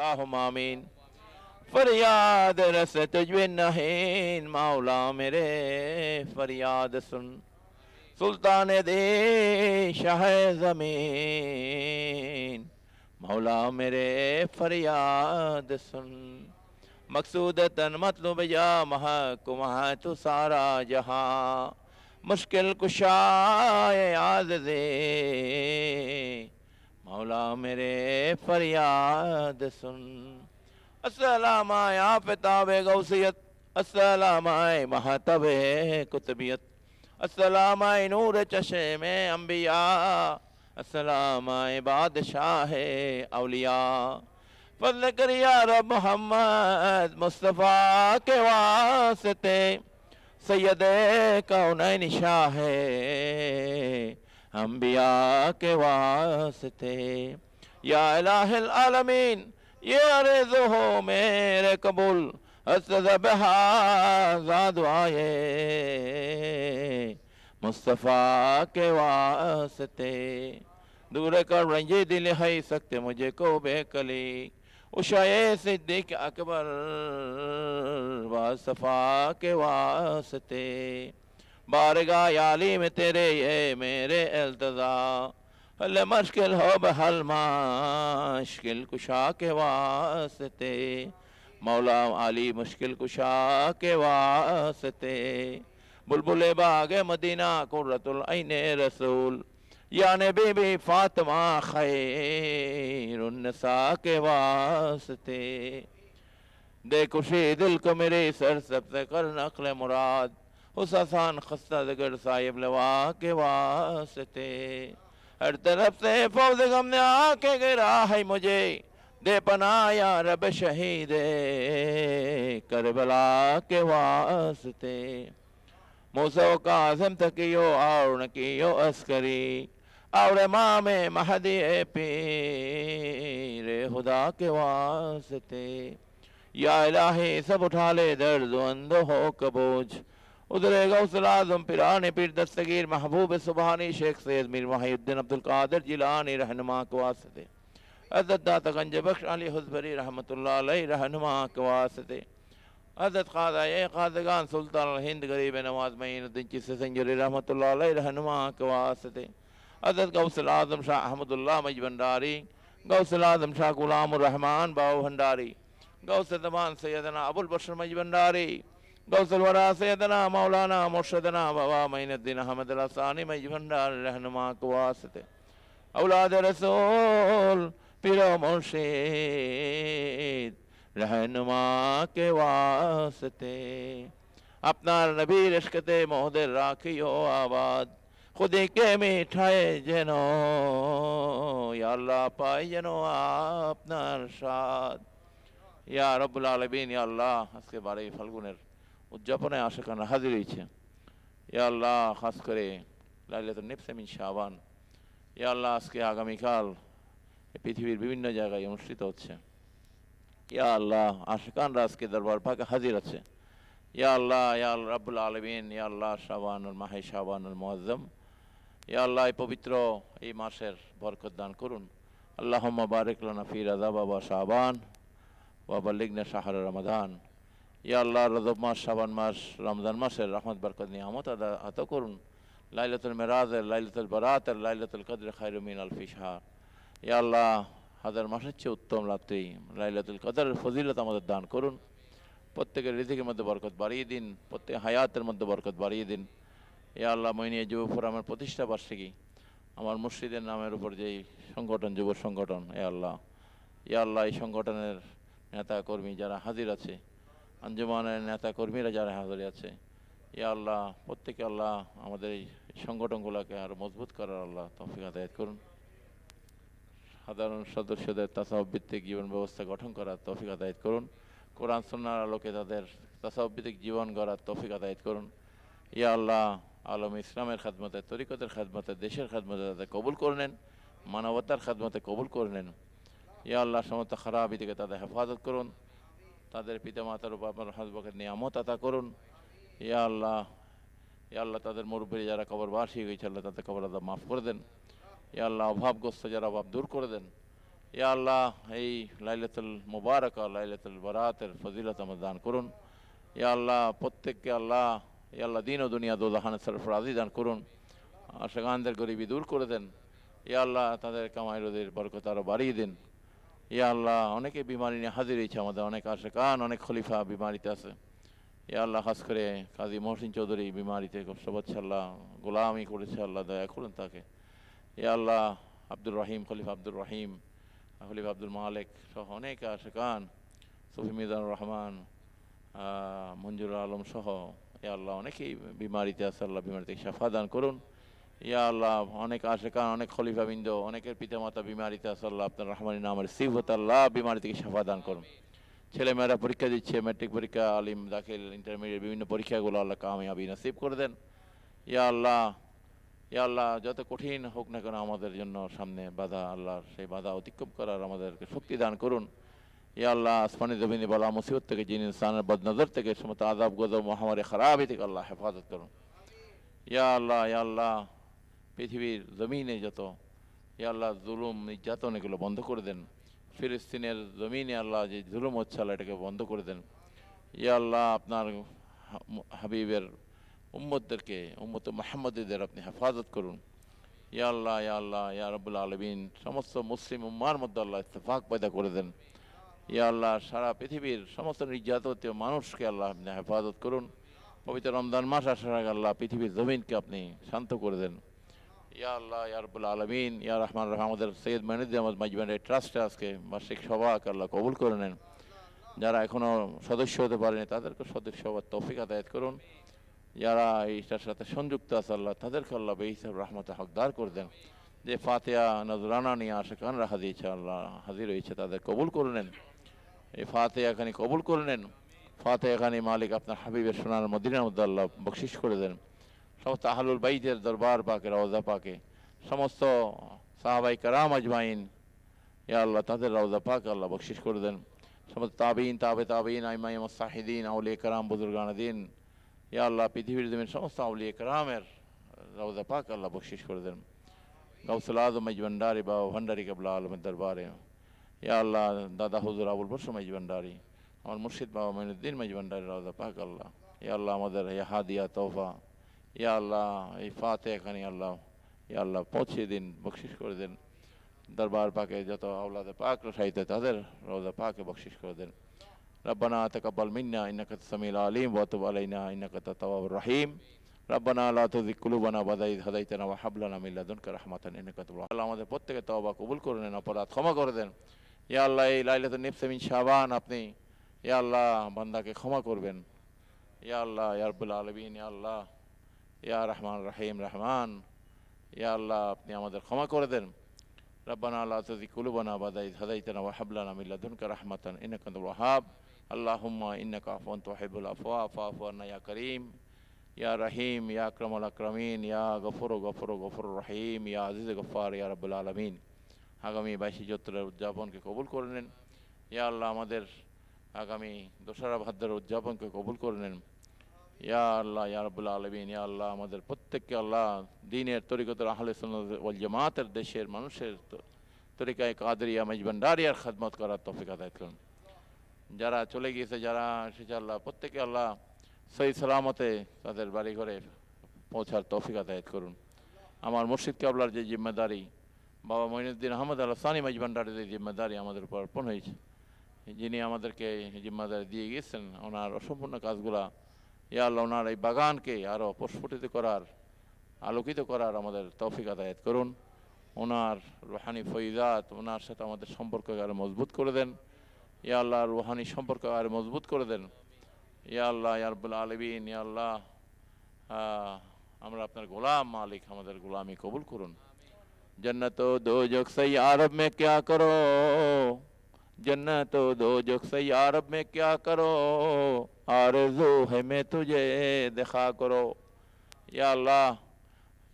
اللہم آمین۔ فریاد رس تجوے نہین مولا میرے، فریاد سن۔ سلطان دے شاہ زمین، مولا میرے، فریاد سن۔ مقصود تن مطلوب یا محکمہ، تو سارا جہاں مشکل کشائے عاززے۔ مولا میرے فریاد سن۔ السلام آپ تاب غوثیت۔ السلام مہتب کتبیت السلام نور چشم انبیاء۔ السلام بادشاہ اولیاء۔ فضل کر یا رب محمد مصطفیٰ کے واسطے سید نشاہ ہے انبیاء کے واسطے۔ یا الہ العالمین، یہ عرض ہو میرے قبول استذبحا دعائے۔ مصطفیٰ کے واسطے۔ دور کر رنجی دل ہے سکتے مجھے کو بے کلی۔ اشائے صدیق اکبر واسفا کے واسطے۔ بارگاہ یالی میں تیرے یہ میرے التضا حل مشکل ہو بحل مشکل کشا کے واسطے۔ مولا علی مشکل کشا کے واسطے۔ بلبل باغ مدینہ قرۃ العین رسول۔ یا نبی بی فاطمہ خیر النساء کے واسطے۔ دے شی دل کو میرے سر سب سے کر نقل مراد۔ اس آسان خستہ زگر صاحب لوا کے واسطے۔ ہر طرف سے فوز غم نے آ کے گرا ہے مجھے۔ دے پناہ یا رب شہید کربلا کے واسطے۔ موسو کا عظم تکیو اور نکیو عسکری۔ اور امام مہدی پیر خدا کے واسطے۔ یا الہی، سب اٹھا لے درد و اندو ہو کبوجھ ادرے غوث العظم پیران پیر دستگیر محبوب سبحانی شیخ سید میر محی الدین عبدالقادر جلانی رہنما کو واسطے۔ عزت داتا گنج بخش علی حضبری رحمت اللہ علی رہنما کے واسطے۔ عزت قاضہ اے قاضگان سلطان الہند غریب نواز مہین الدین چیسے سنجری رحمت اللہ علی رہنما کے واسطے۔ عزت غوث العظم شاہ احمد اللہ مجبنداری غوث العظم شاہ غلام الرحمن باو ہنداری غوث زمان سیدنا ابو البشر مجبنداری غوث الورا سیدنا مولانا مرشدنا بابا مین الدین احمد الاسانی میں بھنڈار رہنما کو واسطے اولاد رسول پیرو مرشید رہنما کے واسطے اپنا نبی رشکت مہد راکیو آباد خودی کے میٹھائے جنو یا اللہ پائی جنو آپ ارشاد یا رب العالمین یا اللہ اس کے بارے فلگو فلگنر উদযাপনে আশেখানা হাজির হয়েছে ইয়া আল্লাহ, খাস করে লাইলাতুল নিফসে মিন শাবান। ইয়া আল্লাহ, আজকে আগামীকাল পৃথিবীর বিভিন্ন জায়গায় অনুষ্ঠিত হচ্ছে। ইয়া আল্লাহ আশিকান রাজকে দরবার পাকে হাজির আছে। ইয়া আল্লাহ, ইয়া রাব্বুল আলমিন, ইয়া আল্লাহ শাবানুল মাহে শাবানুল মুআজ্জম। ইয়া আল্লাহ, এই পবিত্র এই মাসের বরকত দান করুন। আল্লাহ বারিক লানা ফি রাজা বাবা শাবান ওয়া বাল্লিগনা শাহর রমাদান। ইয়া আল্লাহ রজব মাস, শাবান মাস, রমজান মাসের রহমত, বরকত, নিয়ামত আদা আত করুন। লাইলাতুল মেরাজের, লাইলাতুল বারাতের, লাইলাতুল কদর খায়রুমিন আলফি শাহর ইয়া আল্লাহ, হাজার মাসের চেয়ে উত্তম রাত্রি লাইলাতুল কদরের ফজিলত আমাদের দান করুন। প্রত্যেকের রিজিকের মধ্যে বরকত বাড়িয়ে দিন, প্রত্যেক হায়াতের মধ্যে বরকত বাড়িয়ে দিন। ইয়া আল্লাহ, মইনিয়া যুব ফোরামের প্রতিষ্ঠা বার্ষিকী, আমার মুর্শিদের নামের উপর যেই সংগঠন, যুব সংগঠন এ আল্লাহ। ইয়া আল্লাহ, এই সংগঠনের নেতা কর্মী যারা হাজির আছে আঞ্জুমানের নেতা কর্মীরা যারা হাজির আছে, ইয়া আল্লাহ, প্রত্যেকে আল্লাহ আমাদের এই সংগঠনগুলোকে আরও মজবুত করার আল্লাহ তৌফিক আদায়ত করুন। সাধারণ সদস্যদের তাসাউফ জীবন ব্যবস্থা গঠন করার তৌফিক আদায়ত করুন। কোরআন সন্ন্যার আলোকে তাদের তাসাউফ ভিত্তিক জীবন গড়ার তৌফিক আদায়ত করুন। ইয়া আল্লাহ, আলম ইসলামের খাদমতে, তরিকতের খাদমতে, দেশের খাদমতে তাদের কবুল করে নেন, মানবতার খাদমতে কবুল করে নেন। ইয়া আল্লাহ, সমস্ত খারাপি থেকে তাদের হেফাজত করুন। তাদের পিতা মাতার উপর আপনার হাজবকের নিয়ামত আতা করুন। ইয়া আল্লাহ ইয়া আল্লাহ তাদের মুরব্বী যারা কবরবাসী হয়েছে, আল্লাহ তাদের কবর আদা মাফ করে দেন। ইয়া আল্লাহ অভাবগ্রস্ত যারা অভাব দূর করে দেন। ইয়া আল্লাহ এই লাইলাতুল মুবারক, লাইলাতুল বারাতের ফজিলত আমাদের দান করুন। ইয়া আল্লাহ প্রত্যেককে আল্লাহ, ইয়া আল্লাহ দিন ও দুনিয়া দো জাহান সরফরাজি দান করুন। আশেখানদের গরিবি দূর করে দেন। ইয়া আল্লাহ তাদের কামাই রোদের বরকত আরও বাড়িয়ে দিন। ইয়া আল্লাহ, অনেকে বিমারি নিয়ে হাজির হয়েছে আমাদের, অনেক আশেকান অনেক খলিফা বিমারিতে আছে। ইয়া আল্লাহ, খাস করে কাজী মহসিন চৌধুরী বিমারিতে কষ্ট পাচ্ছে আল্লাহ, গোলামি করেছে আল্লাহ, দয়া করুন তাকে। ইয়া আল্লাহ, আব্দুর রহিম, খলিফা আব্দুর রহিম, খলিফা আব্দুল মালিক সহ অনেক আশেকান সফি মিজানুর রহমান মঞ্জুর আলম সহ, ইয়া আল্লাহ, অনেকেই বিমারিতে আছে, আল্লাহ বিমারি থেকে সাফা দান করুন। ইয়া আল্লাহ, অনেক আশেকান, অনেক খলিফা বিন্দ অনেকের পিতামাতা বিমারিতে আছে আল্লাহ, আপনার রহমানি নামের সিফত আল্লাহ বিমারি থেকে সাফা দান করুন। ছেলেমেয়েরা পরীক্ষা দিচ্ছে ম্যাট্রিক পরীক্ষা, আলিম, দাখিল ইন্টারমিডিয়েট বিভিন্ন পরীক্ষাগুলো আল্লাহ কামিয়াবি নসিব করে দেন। ইয়া আল্লাহ ইয়া আল্লাহ, যত কঠিন হোক না কেন আমাদের জন্য সামনে বাধা আল্লাহর সেই বাধা অতিক্রম করার আমাদেরকে শক্তি দান করুন। ইয়া আল্লাহ, আসমানি জমিনে বলা মুসিবত থেকে যিনি ইনসানের বদনজর থেকে, সমস্ত আদাব গজব, মহামারী খারাপই থেকে আল্লাহ হেফাজত করুন। ইয়া আল্লাহ ইয়া আল্লাহ পৃথিবীর জমিনে যত ইয়া আল্লাহ জুলুম, নির্যাতন এগুলো বন্ধ করে দেন। ফিলিস্তিনের জমিনে আল্লাহ যে জুলুম হচ্ছে, আল্লাহ এটাকে বন্ধ করে দেন। ইয়া আল্লাহ, আপনার হাবিবের উম্মদদেরকে উম্মত মাহমদদের আপনি হেফাজত করুন। ইয়া আল্লাহ ইয়া আল্লাহ ইয়া রব্বুল আলমিন, সমস্ত মুসলিম উম্মার মধ্যে আল্লাহ ইত্তেফাক পয়দা করে দেন। ইয়া আল্লাহ, সারা পৃথিবীর সমস্ত নির্যাতিত মানুষকে আল্লাহ আপনি হেফাজত করুন। পবিত্র রমজান মাস আসার আগে আল্লাহ পৃথিবীর জমিনকে আপনি শান্ত করে দেন। ইয়া আল্লাহ ইয়া রব্বুল আলমিন ইয়া রহমান রহমান আমাদের সৈয়দ মানিদ আহমদ মাইজবানের ট্রাস্টে আজকে বার্ষিক সভাকে আল্লাহ কবুল করে নেন। যারা এখনও সদস্য হতে পারেনি, তাদেরকে সদস্য হওয়ার তৌফিক আদায়ত করুন। যারা এইটার সাথে সংযুক্ত আছে আল্লাহ, তাদেরকে আল্লাহ বেহিসাব রহমতে হকদার করে দেন। যে ফাতেয়া নজরানা নিয়ে আসে কান রাখা দিয়েছে আল্লাহ হাজির হয়েছে, তাদের কবুল করে নেন। এই ফাতেয়া খানি কবুল করে নেন। ফাতেয়া খানি মালিক আপনার হাবিবের সোনার মদিনা মধ্যে আল্লাহ বকশিস করে দেন। সমস্ত আহলুল বাইদের দরবার পাকে রওজা পাকে সমস্ত সাহাবাই কারাম আজমাইন ইয়া আল্লাহ তাদের রওজা পাক আল্লাহ বকশিস করে দেন সমস্ত তাবিন তাবে তাবিন আইমাই সাহিদিন আউলিয়া কারাম বুজুর্গান দিন ইয়া আল্লাহ পৃথিবীর জমিন সমস্ত আউলিয়া কারামের রওজা পাক আল্লাহ বকশিস করে দেন গৌসুল আজম মজবন্ডারি বাবা ভণ্ডারি কাবলা আলমের দরবারে ইয়া আল্লাহ দাদা হুজুর আবুল বসর মজবন্ডারি আমার মুর্শিদ বাবা মঈনুদ্দিন মজবন্ডারি রওজা পাক আল্লাহ ইয়া আল্লাহ আমাদের ইয়া হাদিয়া তৌফা ইয়া আল্লাহ এই ফাতে এখানে আল্লাহ ইয়া আল্লাহ পৌঁছে দিন বকশিস করে দেন দরবার পাকে যত আওলাদে পাক রসাইতে তাদের রওজা পাকে বকশিস করে দেন ربنا تقبل منا انك السميع العليم وتب علينا انك انت التواب الرحيم ربنا لا تزغ قلوبنا بعد إذ هديتنا وهب لنا من لدنك رحمة انك انت الوهاب আল্লাহ আমাদের প্রত্যেকে তওবা কবুল করে নেন অপরাধ ক্ষমা করে দেন ইয়া আল্লাহ এই লাইলাতুন নিফসে মিন শাবান আপনি ইয়া আল্লাহ বান্দাকে ক্ষমা করবেন ইয়া আল্লাহ ইয়া রাব্বুল আলামিন ইয়া আল্লাহ ইয়া রহমান রাহিম রহমান, ইয়া আল্লাহ আপনি আমাদের ক্ষমা করে দেন। রব্বান আল্লাহ তদি কুলুবানা বাদাই হাদাইতানা ওয়াহাবলানা মিল্লাদুনকা রহমাতান ইন্নাকা আনতাল ওয়াহাব। আল্লাহুম্মা ইন্নাকা আফওয়ান তুহিবুল আফওয়া ফাফু আন্না ইয়া করিম। ইয়া রহিম, ইয়া আকরামুল আকরামিন, ইয়া গফুরু গফুরু গফুর রহিম, ইয়া আজিজ গফার ইয়া রাব্বুল আলামিন। আগামী বাইশে চৈত্রের উদযাপনকে কবুল করে নেন। ইয়া আল্লাহ আমাদের আগামী দোসরা ভাদ্রের উদযাপনকে কবুল করে নেন। ইয়া আল্লাহ ইয়া রব্বুল আলমিন ইয়া আল্লাহ, আমাদের প্রত্যেককে আল্লাহ দিনের তরিকতের আহলে ওয়াল জামাতের দেশের মানুষের তরিকায় কাদরিয়া মেজবান্ডারিয়ার খাদমত করার তৌফিক আদায় করুন। যারা চলে গিয়েছে, যারা এসেছে আল্লাহ প্রত্যেকে আল্লাহ সহি সালামতে তাদের বাড়ি ঘরে পৌঁছার তৌফিক আদায়ত করুন। আমার মুর্শিদ কাবলার যে জিম্মেদারি, বাবা মঈনুদ্দিন আহমদ আল্লাহ সানি মেজবান্ডারের যে জিম্মেদারি আমাদের উপর অর্পণ হয়েছে, যিনি আমাদেরকে জিম্মেদারি দিয়ে গিয়েছেন, ওনার অসম্পূর্ণ কাজগুলা ইয়া আল্লাহ ওনার এই বাগানকে আরও প্রস্ফুটিত করার, আলোকিত করার আমাদের তৌফিক আদায়ত করুন। ওনার রুহানি ফৈজাত ওনার সাথে আমাদের সম্পর্ককে আরও মজবুত করে দেন। ইয়া আল্লাহ রুহানি সম্পর্ক আরও মজবুত করে দেন। ইয়া আল্লাহ ইয়ারবুল আলবিন ইয়া আল্লাহ আমরা আপনার গোলাম মালিক, আমাদের গোলামি কবুল করুন। জন্নত দো যোগ সেই আরব মে ক্যা করো? जन्नत दो जग से यारब में क्या करो आरज़ू है मैं तुझे देखा करो ইয়া আল্লাহ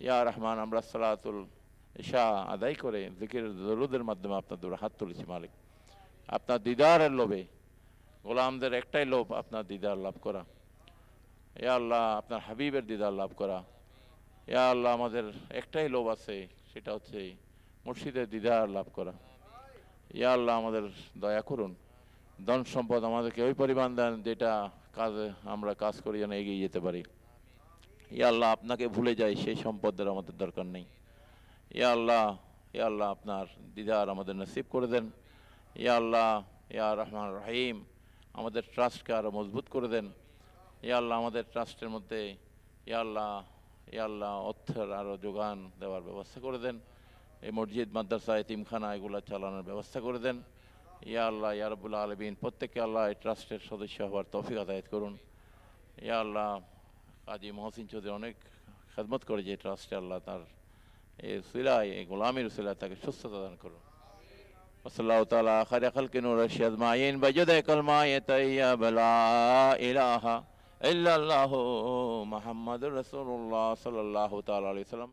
ইয়া রহমান আমরা সালাতুল ইশা আদায় করে জিকির দরুদের মাধ্যমে আপনার দূরে হাত তুলেছি মালিক আপনার দিদারের লোভে গোলামদের একটাই লোভ আপনার দিদার লাভ করা ইয়া আল্লাহ আপনার হাবিবের দিদার লাভ করা ইয়া আল্লাহ আমাদের একটাই লোভ আছে সেটা হচ্ছে মুর্শিদের দিদার লাভ করা ইয়া আল্লাহ আমাদের দয়া করুন। ধন সম্পদ আমাদেরকে ওই পরিমাণ দেন যেটা কাজে আমরা কাজ করি যেন এগিয়ে যেতে পারি। ইয়া আল্লাহ আপনাকে ভুলে যাই, সেই সম্পদের আমাদের দরকার নেই। ইয়া আল্লাহ ইয়া আল্লাহ আপনার দিদার আমাদের নসিব করে দেন। ইয়া আল্লাহ, ইয়া রহমান রহিম, আমাদের ট্রাস্টকে আরও মজবুত করে দেন। ইয়া আল্লাহ আমাদের ট্রাস্টের মধ্যে, ইয়া আল্লাহ ইয়া আল্লাহ অর্থের আরও যোগান দেওয়ার ব্যবস্থা করে দেন। এই মসজিদ মাদ্রাসা এতিমখানা এগুলো চালানোর ব্যবস্থা করে দেন ইয়া আল্লাহ ইয়া রব্বুল আলমিন প্রত্যেককে আল্লাহ এই ট্রাস্টের সদস্য হওয়ার তৌফিক আদায়ত করুন ইয়া আল্লাহ কাজী মহসিন চৌধুরী অনেক খেদমত করে যে ট্রাস্টে আল্লাহ তার এই সিলায় এই গোলামির সিলায় তাকে সুস্থতা দান করুন وصلى الله تعالى خير خلق نور الشيخ معين بجد كلمة طيب لا إله إلا الله محمد رسول الله صلى الله تعالى عليه وسلم